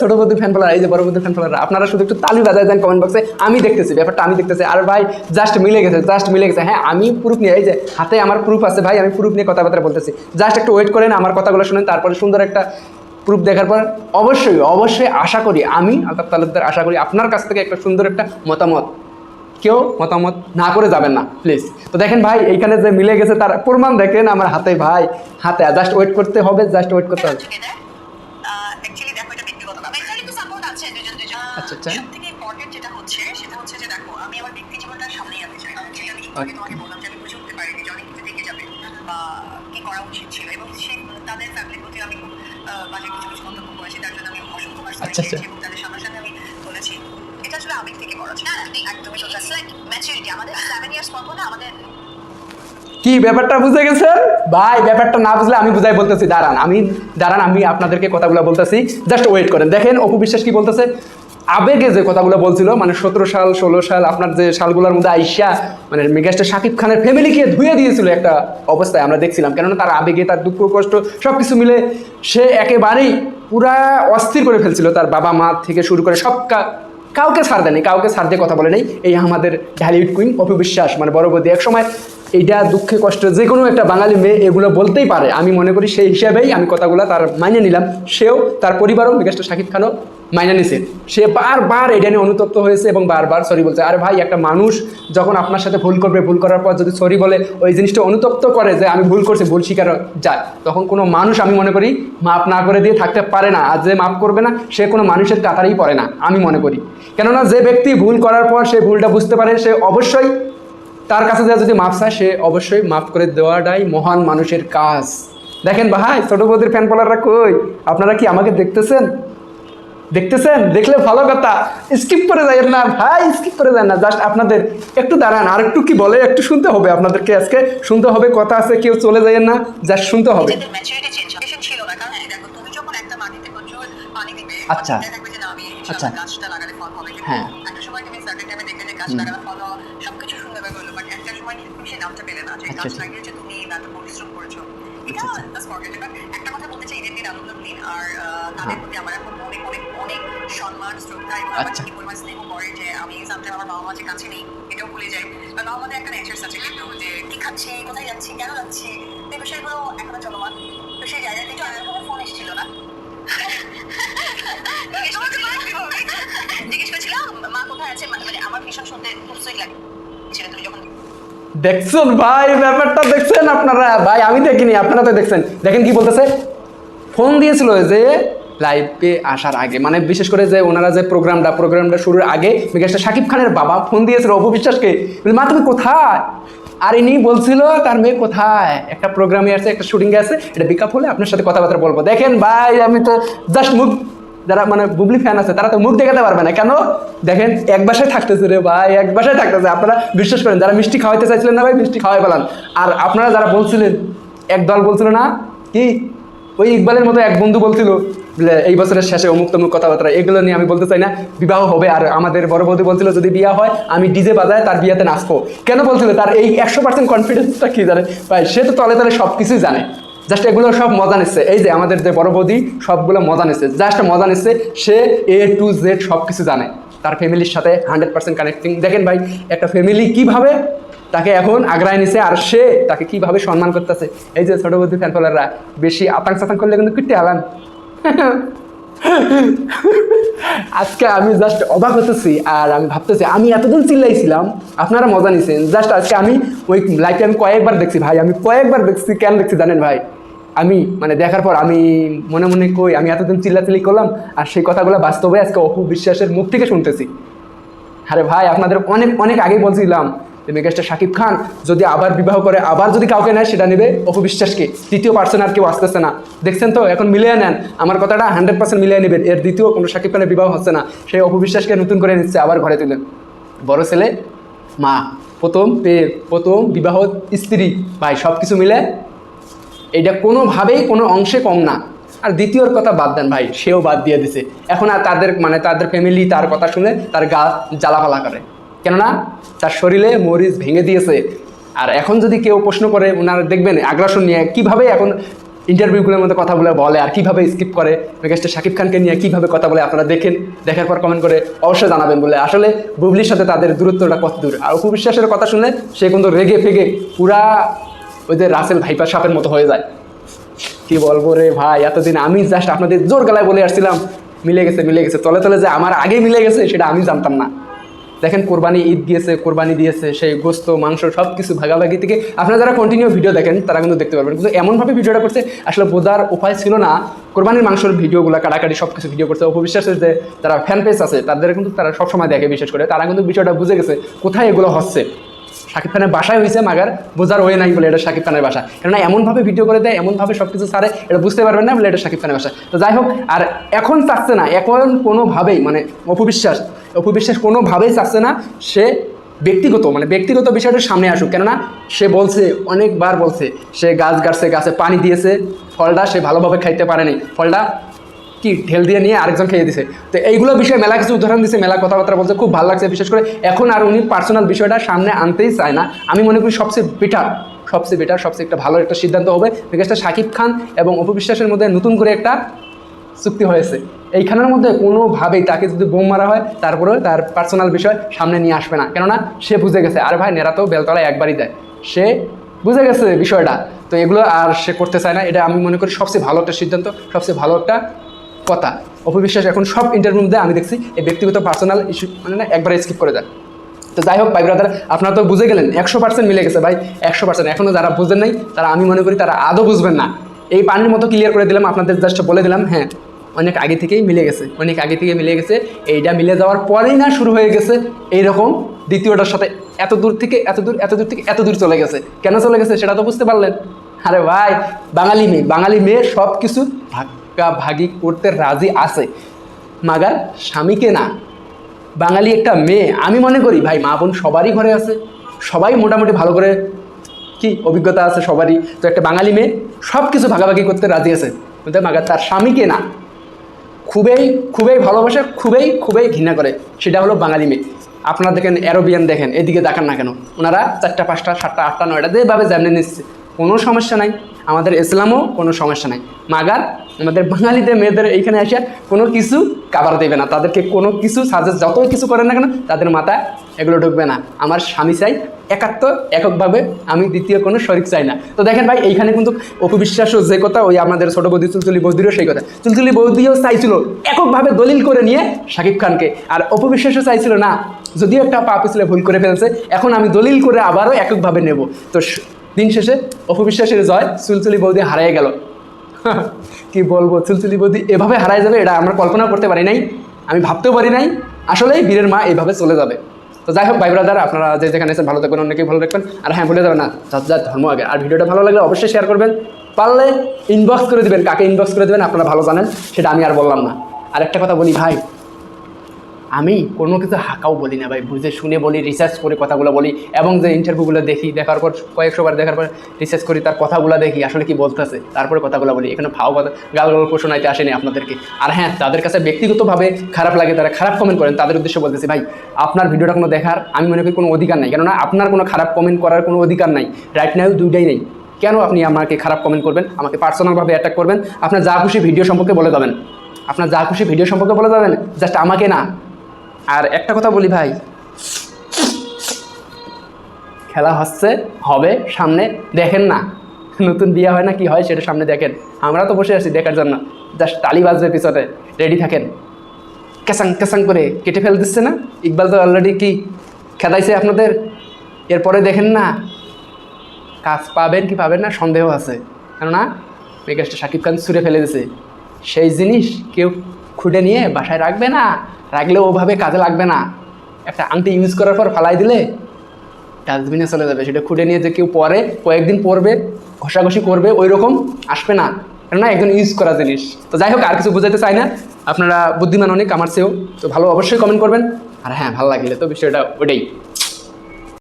ছোট বন্ধু fan follower এই যে বড় বন্ধু ফ্যান ফলোয়ার আপনারা শুধু একটু তালি বাজায় দেন কমেন্ট বক্সে আমি দেখতেছি, ব্যাপারটা আমি দেখতেছি। আর ভাই জাস্ট মিলে গেছে জাস্ট মিলে গেছে। হ্যাঁ আমি প্রুফ নিয়ে, এই যে হাতে আমার প্রুফ আছে ভাই, আমি প্রুফ নিয়ে কথাবার্তা বলতেছি। জাস্ট একটু ওয়েট করেন, আমার কথাগুলো শুনেন, তারপরে সুন্দর একটা প্রুফ দেখার পর অবশ্যই অবশ্যই আশা করি, আমি, আলতাফ তালুকদার, আশা করি আপনার কাছ থেকে একটা সুন্দর একটা মতামত। কেউ মতামত না করে যাবেন না প্লিজ তো দেখেন ভাই, এইখানে যে মিলে গেছে, তার প্রমাণ দেখেন আমার হাতে ভাই, হাতে। জাস্ট ওয়েট করতে হবে জাস্ট ওয়েট করতে হবে। আচ্ছা, আচ্ছা। সব থেকে ইম্পর্টেন্ট যেটা হচ্ছে সেটা হচ্ছে যে দেখো আমি আমার ব্যক্তি জীবনটা সামনেই আনতে চাই। কারণ যেটা আমি একটু আগে তোমাকে বললাম যে আমি বুঝে উঠতে পারিনি যে অনেক কিছু থেকে যাবে বা কি করা উচিত ছিল এবং সে তাদের ফ্যামিলির প্রতি আমি খুব বাজে কিছু কিছু মন্তব্য করেছি তার জন্য আমি অসংখ্য বার sorry আচ্ছা, আচ্ছা। চেয়েছি এবং তাদের সামনাসামনি আমি বলেছি। এটা আসলে আবেগ থেকে করা না না একদমই সোজা লাইক ম্যাচুরিটি আমাদের সেভেন ইয়ার্স পর পর না আমাদের কি ব্যাপারটা বুঝে গেছেন? ভাই ব্যাপারটা না বুঝলে আমি বুঝাই বলতেছি দাঁড়ান আমি দাঁড়ান আমি আপনাদেরকে কথাগুলো বলতেছি। জাস্ট ওয়েট করেন। দেখেন অপু বিশ্বাস কি বলতেছে? আবেগে যে কথাগুলো বলছিল মানে সতেরো সাল, ষোলো সাল, আপনার যে সালগুলোর মধ্যে আইসা মানে মেগাস্টার শাকিব খানের ফ্যামিলিকে ধুয়ে দিয়েছিল একটা অবস্থায় আমরা দেখছিলাম। কেননা তার আবেগে, তার দুঃখ, কষ্ট সব কিছু মিলে সে একেবারেই পুরা অস্থির করে ফেলছিল তার বাবা মা থেকে শুরু করে সব কাউকে ছাড় দেয়নি, কাউকে ছাড় দিয়ে কথা বলে নেই এই আমাদের ঢালিউড কুইন অপু বিশ্বাস মানে বড় এক সময় এইটা দুঃখে কষ্ট যে কোনো একটা বাঙালি মেয়ে এগুলো বলতেই পারে। আমি মনে করি সেই হিসাবেই আমি কথাগুলো তার মাইনে নিলাম। সেও তার পরিবারও মেগাস্টার শাকিব খানও মাইনে নিছে। সে বারবার এটা নিয়ে অনুতপ্ত হয়েছে এবং বারবার সরি বলছে, আরে ভাই, একটা মানুষ যখন আপনার সাথে ভুল করবে, ভুল করার পর যদি সরি বলে, ওই জিনিসটা অনুতপ্ত করে যে আমি ভুল করছি, ভুল স্বীকার যায়। তখন কোনো মানুষ আমি মনে করি মাপ না করে দিয়ে থাকতে পারে না। আর যে মাপ করবে না, সে কোনো মানুষের কাতারেই পড়ে না, আমি মনে করি। কেননা যে ব্যক্তি ভুল করার পর সে ভুলটা বুঝতে পারে, সে অবশ্যই তার কাছে যা যদি মাপ চায় সে অবশ্যই মাফ করে দেওয়াটাই মহান মানুষের কাজ। দেখেন ভাই ছোট বৌদির ফ্যান ফলোয়াররা কই? আপনারা কি আমাকে দেখতেছেন? দেখতেছেন? দেখলে ভালো কথা। স্কিপ করে যায় না ভাই স্কিপ করে যায় না। জাস্ট আপনাদের একটু দাঁড়ান আর একটু কি বলে একটু শুনতে হবে আপনাদেরকে আজকে। শুনতে হবে কথা আছে কেউ চলে যায় না জাস্ট শুনতে হবে। আচ্ছা। আচ্ছা। হ্যাঁ। আচ্ছা, আচ্ছা। তুমি এত পরিশ্রম করেছ। এটা আচ্ছা, জাস্ট ফরগেট এবার একটা কথা বলতে চাই ঈদের দিন। আনন্দ আর তাদের প্রতি আমার এখন অনেক অনেক অনেক সম্মান শ্রদ্ধা এবং আমার আচ্ছা। কি পরিমাণ স্নেহ করে যে আমি সামটাইম আমার বাবা মা যে কাছে নেই এটাও ভুলে যাই। কারণ আমাদের একটা নেচার আছে কিন্তু যে কি খাচ্ছি কোথায় যাচ্ছি কেন যাচ্ছি এই বিষয়গুলো এখনও চলমান। তো সেই জায়গা থেকে আমার কোনো ফোন এসেছিল না। জিজ্ঞেস করছিলাম- জিজ্ঞেস করছিলাম মা কোথায় আছে? মানে আমার ভীষণ শুনতে খুব সুইট লাগে। ছিল তুমি যখন দেখছেন? ভাই, ব্যাপারটা দেখছেন আপনারা? ভাই, আমি দেখিনি, আপনারা তো দেখছেন। দেখেন কি বলতেছে? ফোন দিয়েছিল যে লাইভে আসার আগে মানে বিশেষ করে যে ওনারা যে প্রোগ্রামটা প্রোগ্রামটা শুরুর আগে মেগাস্টার শাকিব খানের বাবা ফোন দিয়েছিল অপু বিশ্বাসকে। মা, তুমি কোথায়? আর ইনি বলছিল, তার মেয়ে কোথায়? একটা প্রোগ্রামে আছে, একটা শুটিংয়ে আছে, এটা বিকাপ হলে আপনার সাথে কথাবার্তা বলব। দেখেন, ভাই, আমি তো জাস্ট মুখ যারা মানে বুবলি ফ্যান আছে তারা তো মুখ দেখাতে পারবে না। কেন? দেখেন এক বাসায় থাকতেছে রে ভাই এক বাসায় থাকতেছে। আপনারা বিশ্বাস করেন যারা মিষ্টি খাওয়াইতে চাইছিলেন না ভাই মিষ্টি খাওয়াই পেলাম। আর আপনারা যারা বলছিলেন এক দল বলছিল না? কি? ওই ইকবালের মতো এক বন্ধু বলছিল বলে, এই বছরের শেষে অমুক তমুক কথাবার্তা এগুলো নিয়ে আমি বলতে চাই না বিবাহ হবে। আর আমাদের বড় বৌদি বলছিল যদি বিয়ে হয় আমি ডিজে বাজায় তার বিয়েতে নাচবো। কেন বলছিল? তার এই একশো পার্সেন্ট কনফিডেন্সটা কি জানে ভাই সে তো তলে তলে সব কিছুই জানে। জাস্ট এগুলো সব মজা নিচ্ছে। এই যে আমাদের যে বড় বৌদি, সবগুলো মজা নিচ্ছে। জাস্ট মজা নিচ্ছে, সে এ টু জেড সব কিছু জানে। তার ফ্যামিলির সাথে হান্ড্রেড পার্সেন্ট কানেক্টিং দেখেন ভাই, একটা ফ্যামিলি কীভাবে তাকে এখন আগ্রায় নিছে আর সে তাকে কীভাবে সম্মান করতেছে। এই যে ছোট বৌদি ফ্যান ফলোয়াররা বেশি আতাং সাতাং করলে কিন্তু কিটে আলান আজকে আমি জাস্ট অবাক হতেছি আর আমি ভাবতেছি, আমি এতদিন চিল্লাইছিলাম, আপনারা মজা নিছেন। জাস্ট আজকে আমি ওই লাইফে আমি কয়েকবার দেখছি ভাই, আমি কয়েকবার দেখছি, কেন দেখছি জানেন ভাই? আমি মানে দেখার পর আমি মনে মনে কই, আমি এতদিন চিল্লাচিল্লি করলাম আর সেই কথাগুলো বাস্তবে আজকে অপু বিশ্বাসের মুখ থেকে শুনতেছি। আরে ভাই, আপনাদের অনেক অনেক আগে বলছিলাম যে মেগাস্টার শাকিব খান যদি আবার বিবাহ করে, আবার যদি কাউকে নেয়, সেটা নেবে অপু বিশ্বাসকে। তৃতীয় পার্সন আর কেউ আসতেছে না। দেখছেন তো, এখন মিলিয়ে নেন। আমার কথাটা হান্ড্রেড পার্সেন্ট মিলিয়ে নেবেন। এর দ্বিতীয় কোনো শাকিব খানের বিবাহ হচ্ছে না। সেই অপু বিশ্বাসকে নতুন করে নিচ্ছে, আবার ঘরে তুলেন বড় ছেলে, মা, প্রথম পেয়ে প্রথম বিবাহ স্ত্রী। ভাই সব কিছু মিলে এটা কোনোভাবেই কোনো অংশে কম না। আর দ্বিতীয়র কথা বাদ দেন ভাই, সেও বাদ দিয়ে দিছে। এখন আর তাদের মানে তাদের ফ্যামিলি তার কথা শুনে তার গা জ্বালাপালা করে। কেননা তার শরীরে মরিচ ভেঙে দিয়েছে। আর এখন যদি কেউ প্রশ্ন করে ওনারা দেখবেন আগ্রাসন নিয়ে কীভাবে এখন ইন্টারভিউগুলোর মধ্যে কথাগুলো বলে বলে আর কীভাবে স্কিপ করে। মেগাস্টার শাকিব খানকে নিয়ে কীভাবে কথা বলে আপনারা দেখেন, দেখার পর কমেন্ট করে অবশ্যই জানাবেন বলে। আসলে বুবলির সাথে তাদের দূরত্বটা কত দূর। আর অপু বিশ্বাসের কথা শুনলে সে কিন্তু রেগে ফেগে পুরা ওই যে রাসেল ভাইপার সাপের মতো হয়ে যায়। কি বলব রে ভাই, এতদিন আমি জাস্ট আপনাদের জোর গলায় বলে আসছিলাম, মিলে গেছে মিলে গেছে। তলে তলে যে আমার আগে মিলে গেছে, সেটা আমি জানতাম না। দেখেন কোরবানি ঈদ গিয়েছে, কোরবানি দিয়েছে, সেই গোস্ত, মাংস সব কিছু ভাগাভাগি থেকে আপনারা যারা কন্টিনিউ ভিডিও দেখেন, তারা কিন্তু দেখতে পারবেন। কিন্তু এমনভাবে ভিডিওটা করছে, আসলে বোঝার উপায় ছিল না। কোরবানির মাংসের ভিডিওগুলো কাটাকাটি সব কিছু ভিডিও করছে। অপবিশ্বাসের যে তারা ফ্যান পেজ আছে, তাদের কিন্তু তারা সবসময় দেখে, বিশেষ করে। তারা কিন্তু বিষয়টা বুঝে গেছে, কোথায় এগুলো হচ্ছে। শাকিব খানের বাসায় হয়েছে, মাগার বোঝার ওয়ে নাই বলে এটা শাকিব খানের বাসা। কেননা এমনভাবে ভিডিও করে দেয়, এমনভাবে সব কিছু সারে এটা বুঝতে পারবেন না বলে এটা শাকিব খানের বাসা। তো যাই হোক, আর এখন চাচ্ছে না, এখন কোনোভাবেই মানে অপবিশ্বাস অপবিশ্বাস কোনোভাবেই চাচ্ছে না, সে ব্যক্তিগত মানে ব্যক্তিগত বিষয়টা সামনে আসুক। কেননা সে বলছে, অনেকবার বলছে, সে গাছ গাছছে গাছে পানি দিয়েছে, ফলটা সে ভালোভাবে খাইতে পারেনি ফলটা কি ঢেল দিয়ে নিয়ে আরেকজন খেয়ে দিছে। তো এইগুলো বিষয়ে মেলা কিছু উদাহরণ দিছে, মেলা কথাবার্তা বলছে, খুব ভালো লাগছে বিশেষ করে। এখন আর উনি পার্সোনাল বিষয়টা সামনে আনতেই চায় না। আমি মনে করি সবচেয়ে বেটার সবচেয়ে বেটার সবচেয়ে একটা ভালো একটা সিদ্ধান্ত হবে। বিকজটা শাকিব খান এবং অপবিশ্বাসের মধ্যে নতুন করে একটা চুক্তি হয়েছে। এইখানের মধ্যে কোনোভাবেই তাকে যদি বোম মারা হয়, তারপরেও তার পার্সোনাল বিষয় সামনে নিয়ে আসবে না। কেননা সে বুঝে গেছে, আর ভাই, নেরা তো বেলতলায় একবারই দেয় সে বুঝে গেছে বিষয়টা। তো এগুলো আর সে করতে চায় না। এটা আমি মনে করি সবচেয়ে ভালো একটা সিদ্ধান্ত, সবচেয়ে ভালো একটা কথা। অপবিশ্বাস এখন সব ইন্টারভিউর মধ্যে আমি দেখছি, এই ব্যক্তিগত পার্সোনাল ইস্যু মানে না, একবারে স্কিপ করে দেয় তো যাই হোক ভাই ব্রাদার আপনারা তো বুঝে গেলেন, একশো পার্সেন্ট মিলে গেছে ভাই, একশো পার্সেন্ট এখনও যারা বুঝেন নাই, তারা আমি মনে করি তারা আদৌ বুঝবেন না। এই পানির মতো ক্লিয়ার করে দিলাম, আপনাদের জাস্ট বলে দিলাম হ্যাঁ অনেক আগে থেকেই মিলে গেছে, অনেক আগে থেকে মিলে গেছে। এইটা মিলে যাওয়ার পরেই না শুরু হয়ে গেছে এইরকম দ্বিতীয়টার সাথে। এত দূর থেকে, এত দূর এত দূর থেকে এত দূর চলে গেছে। কেন চলে গেছে সেটা তো বুঝতে পারলেন। আরে ভাই, বাঙালি মেয়ে বাঙালি মেয়ে সব কিছু ভাগাভাগি করতে রাজি আছে। মাগার স্বামীকে না। বাঙালি একটা মেয়ে। আমি মনে করি, ভাই, মা বোন সবারই ঘরে আছে। সবাই মোটামুটি ভালো করে কি অভিজ্ঞতা আছে সবারই। তো একটা বাঙালি মেয়ে সব কিছু ভাগাভাগি করতে রাজি আছে। কিন্তু মাগার তার স্বামীকে না। খুবই খুবই ভালোবাসে, খুবই খুবই ঘৃণা করে। সেটা হলো বাঙালি মেয়ে। আপনারা দেখেন, অ্যারোবিয়ান দেখেন, এদিকে দেখান না কেন। ওনারা চারটা, পাঁচটা, সাতটা, আটটা, নয়টা, যেভাবে জানিয়ে নিচ্ছে। কোনো সমস্যা নাই। আমাদের ইসলামও কোনো সমস্যা নাই। মাগার, আমাদের বাঙালিদের মেয়েদের এইখানে আসে কোনো কিছু কাবার দেবে না। তাদেরকে কোনো কিছু সাজেস্ট যত কিছু করেন না কেন, তাদের মাথায় এগুলো ঢুকবে না। আমার স্বামী চাই একাত্ম এককভাবে আমি দ্বিতীয় কোনো শরিক চাই না। তো দেখেন ভাই, এইখানে কিন্তু অপবিশ্বাসও যে কথা, ওই আমাদের ছোটো বৌদি চুলচুলি বৌদিরও সেই কথা। চুলচুলি বৌদিও চাইছিল এককভাবে দলিল করে নিয়ে শাকিব খানকে। আর অপবিশ্বাসও চাইছিল না, যদিও একটা পা পিছলে ভুল করে ফেলছে, এখন আমি দলিল করে আবারও এককভাবে নেব। তো দিন শেষে অপবিশ্বাসের জয় চুলচুলি বৌদি হারিয়ে গেল। কি বলব চুলচুলি বৌদি এভাবে হারায় যাবে এটা আমরা কল্পনা করতে পারি নাই, আমি ভাবতেও পারি নাই, আসলেই বীরের মা এইভাবে চলে যাবে। তো যাই হোক, ভাই ব্রাদার, আপনারা যে যেখানে এসে ভালো থাকবেন অনেকেই ভালো রাখবেন, আর হ্যাঁ ভুলে যাবেন না, যার যার ধর্ম আগে। আর ভিডিওটা ভালো লাগলে অবশ্যই শেয়ার করবেন, পারলে ইনবক্স করে দিবেন, কাকে ইনবক্স করে দেবেন আপনারা ভালো জানেন, সেটা আমি আর বললাম না। আর একটা কথা বলি ভাই আমি কোনো কিছু হাঁকাও বলি না ভাই, বুঝে শুনে বলি রিসার্চ করে কথাগুলো বলি এবং যে ইন্টারভিউগুলো দেখি, দেখার পর কয়েকশো বার দেখার পর রিসার্চ করি, তার কথাগুলো দেখি, আসলে কি বলতেছে, তারপরে কথাগুলো বলি। এখানে ভাও কথা গাল গল্প শোনাইতে আসেনি আপনাদেরকে। আর হ্যাঁ তাদের কাছে ব্যক্তিগতভাবে খারাপ লাগে, তারা খারাপ কমেন্ট করেন, তাদের উদ্দেশ্যে বলতেছি, ভাই, আপনার ভিডিওটা কোনো দেখার, আমি মনে করি কোনো অধিকার নাই। কেননা আপনার কোনো খারাপ কমেন্ট করার কোনো অধিকার নাই। রাইট নাও দুইটাই নেই। কেন আপনি আমাকে খারাপ কমেন্ট করবেন? আমাকে পার্সোনালভাবে অ্যাটাক করবেন? আপনার যা খুশি ভিডিও সম্পর্কে বলে যাবেন। আপনার যা খুশি ভিডিও সম্পর্কে বলে যাবেন? জাস্ট আমাকে না। আর একটা কথা বলি ভাই। খেলা হচ্ছে, হবে, সামনে দেখেন না। নতুন বিয়ে হয় না, কি হয় সেটা সামনে দেখেন। আমরা তো বসে আছি দেখার জন্য। জাস্ট তালি বাজবে পিছনে। রেডি থাকেন। কেসাং কেসাং করে কেটে ফেল দিচ্ছে না? ইকবাল তো অলরেডি কি খেদাইছে আপনাদের? এরপরে দেখেন না। কাজ পাবেন কি পাবেন না, সন্দেহ আছে। কেননা, মেগাস্টার শাকিব খান ছুঁড়ে ফেলে দিছে। সেই জিনিস কেউ খুঁটে নিয়ে বাসায় রাখবে না রাখলে ওভাবে কাজে লাগবে না। একটা আংটি ইউজ করার পর ফালাই দিলে ডাস্টবিনে চলে যাবে। সেটা খুঁটে নিয়ে যে কেউ পরে, কয়েকদিন পরবে, ঘষাঘষি করবে ওই রকম আসবে না। কেননা একজন ইউজ করা জিনিস। তো যাই হোক, আর কিছু বোঝাতে চাই না। আপনারা বুদ্ধিমান অনেক, আমার চেয়েও। তো ভালো অবশ্যই কমেন্ট করবেন। আর হ্যাঁ ভালো লাগলে তো বিষয়টা ওটাই